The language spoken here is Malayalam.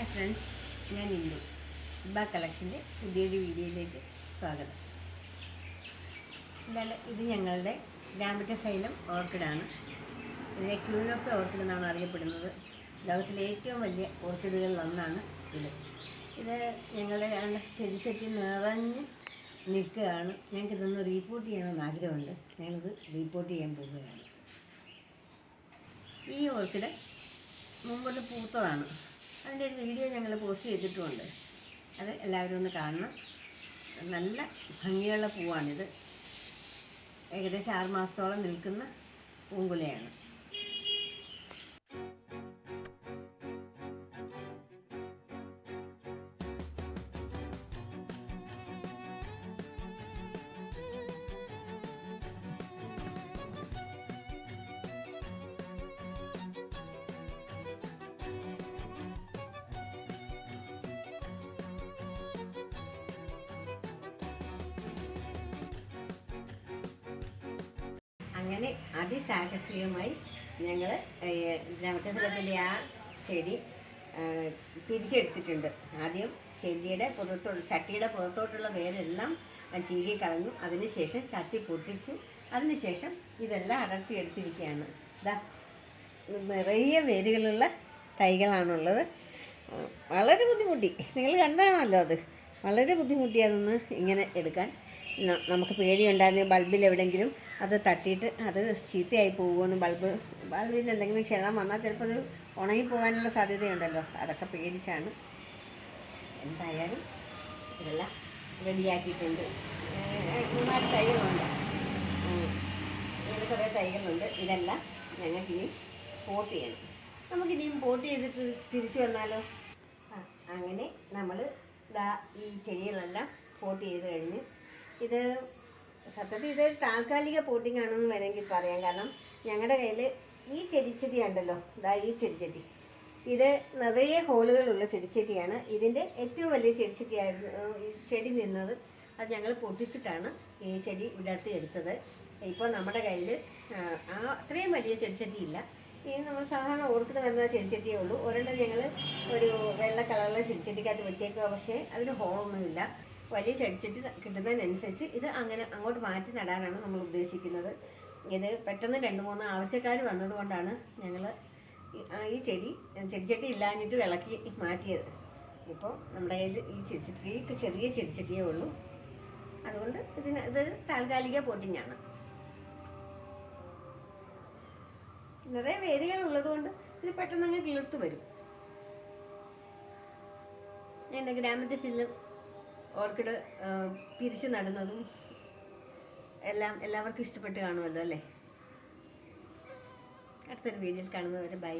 ഹായ് ഫ്രണ്ട്സ് ഞാൻ ഇന്ദു. ഇബ കളക്ഷന്റെ പുതിയൊരു വീഡിയോയിലേക്ക് സ്വാഗതം. എന്തായാലും ഇത് ഞങ്ങളുടെ ഗ്രാമറ്റ ഫൈലം ഓർക്കിഡാണ് ഇതിനെ ക്യൂൻ ഓഫ് ദ ഓർക്കിഡ് എന്നാണ് അറിയപ്പെടുന്നത്. ലോകത്തിലെ ഏറ്റവും വലിയ ഓർക്കിഡുകളിൽ ഒന്നാണ് ഇത്. ഇത് ഞങ്ങളുടെ ചെടി ചെടിച്ചട്ടി നിറഞ്ഞ് നിൽക്കുകയാണ്. ഞങ്ങൾക്ക് ഇതൊന്ന് റീപ്പോർട്ട് ചെയ്യണമെന്ന് ആഗ്രഹമുണ്ട്. ഞങ്ങളിത് റീപ്പോർട്ട് ചെയ്യാൻ പോവുകയാണ്. ഈ ഓർക്കിഡ് മുമ്പൊന്ന് പൂത്തതാണ്. അതിന്റെ ഒരു വീഡിയോ ഞങ്ങൾ പോസ്റ്റ് ചെയ്തിട്ടുമുണ്ട് അത് എല്ലാവരും ഒന്ന് കാണണം. നല്ല ഭംഗിയുള്ള പൂവാണിത്. ഏകദേശം ആറ് മാസത്തോളം നിൽക്കുന്ന പൂങ്കുലയാണ്. അങ്ങനെ അതിസാഹസികമായി ഞങ്ങൾ ഗ്രാമചന്ദ്രത്തിന്റെ ആ ചെടി പിരിച്ചെടുത്തിട്ടുണ്ട്. ആദ്യം ചെടിയുടെ പുറത്തോട്ട് ചട്ടിയുടെ പുറത്തോട്ടുള്ള വേരെല്ലാം ചീകി കളഞ്ഞു. അതിനുശേഷം ചട്ടി പൊട്ടിച്ചു. അതിനുശേഷം ഇതെല്ലാം അടർത്തി എടുത്തിരിക്കുകയാണ് ഇതാ നിറയെ വേരുകളുള്ള തൈകളാണുള്ളത്. വളരെ ബുദ്ധിമുട്ടി. നിങ്ങൾ കണ്ടാണല്ലോ അത്. വളരെ ബുദ്ധിമുട്ടി അതൊന്ന് ഇങ്ങനെ എടുക്കാൻ. നമുക്ക് പേടിയുണ്ടായിരുന്നു ബൾബിൽ എവിടെയെങ്കിലും അത് തട്ടിയിട്ട് അത് ചീത്തയായി പോകുമെന്ന് ബൾബ് ബൾബിന് എന്തെങ്കിലും ക്ഷണം വന്നാൽ ചിലപ്പോൾ അത് ഉണങ്ങി പോകാനുള്ള സാധ്യതയുണ്ടല്ലോ. അതൊക്കെ പേടിച്ചാണ്. എന്തായാലും ഇതെല്ലാം റെഡിയാക്കിയിട്ടുണ്ട്. മൂന്നാൽ തൈകളുണ്ട്. ഇങ്ങനെ കുറേ തൈകളുണ്ട്. ഇതെല്ലാം ഞങ്ങൾക്ക് ഇനി പോട്ട് ചെയ്യണം. നമുക്കിനിയും പോട്ട് ചെയ്തിട്ട് തിരിച്ചു വന്നാലോ? അങ്ങനെ നമ്മൾ ദാ ഈ ചെടികളെല്ലാം പോട്ട് ചെയ്ത് കഴിഞ്ഞു ഇത് സത്യത്തിൽ ഇത് താൽക്കാലിക പോട്ടിംഗ് ആണെന്ന് വേണമെങ്കിൽ പറയാം. കാരണം ഞങ്ങളുടെ കയ്യിൽ ഈ ചെടിച്ചെടി ഉണ്ടല്ലോ. ഇതാ ഈ ചെടിച്ചെടി ഇത് നിറയെ ഹോളുകളുള്ള ചെടിച്ചെടിയാണ് ഇതിന്റെ ഏറ്റവും വലിയ ചെടിച്ചെടിയായിരുന്നു ചെടി നിന്നത്. അത് ഞങ്ങൾ പൊട്ടിച്ചിട്ടാണ് ഈ ചെടി വിടർത്തി എടുത്തത്. ഇപ്പോൾ നമ്മുടെ കയ്യിൽ ആ അത്രയും വലിയ ചെടിച്ചട്ടി ഇല്ല ഈ നമ്മൾ സാധാരണ ഓർക്കിഡ് നടുന്ന ചെടിച്ചട്ടിയേ ഉള്ളൂ. ഒരെണ്ണം ഞങ്ങൾ ഒരു വെള്ള കളറിലെ ചെടിച്ചട്ടിക്കകത്ത് വെച്ചേക്കുക പക്ഷേ അതിന് ഹോളൊന്നുമില്ല. വലിയ ചെടിച്ചട്ടി കിട്ടുന്നതിനനുസരിച്ച് ഇത് അങ്ങനെ അങ്ങോട്ട് മാറ്റി നടാനാണ് നമ്മൾ ഉദ്ദേശിക്കുന്നത്. ഇത് പെട്ടെന്ന് രണ്ട് മൂന്ന് ആവശ്യക്കാർ വന്നതുകൊണ്ടാണ് ഞങ്ങൾ ഈ ചെടി ചെടിച്ചട്ടി ഇല്ലാഞ്ഞിട്ട് വിളക്കി മാറ്റിയത്. ഇപ്പോൾ നമ്മുടെ കയ്യിൽ ഈ ചെടിച്ചട്ടി ചെറിയ ചെടിച്ചട്ടിയേ ഉള്ളൂ. അതുകൊണ്ട് ഇതിന് ഇത് താൽക്കാലിക പോട്ടിങ്ങാണ് നിറയെ വേരുകൾ ഉള്ളതുകൊണ്ട് ഇത് പെട്ടെന്ന് അങ്ങ് കിളിർത്ത് വരും. എന്റെ ഗ്രാമത്തിൽ ഫില്ലും ഓർക്കിഡ് പിരിച്ച് നടുന്നതും എല്ലാം എല്ലാവർക്കും ഇഷ്ടപ്പെട്ട് കാണുമല്ലോ അല്ലേ? അടുത്തൊരു വീഡിയോയിൽ കാണുന്നവരെ ബൈ.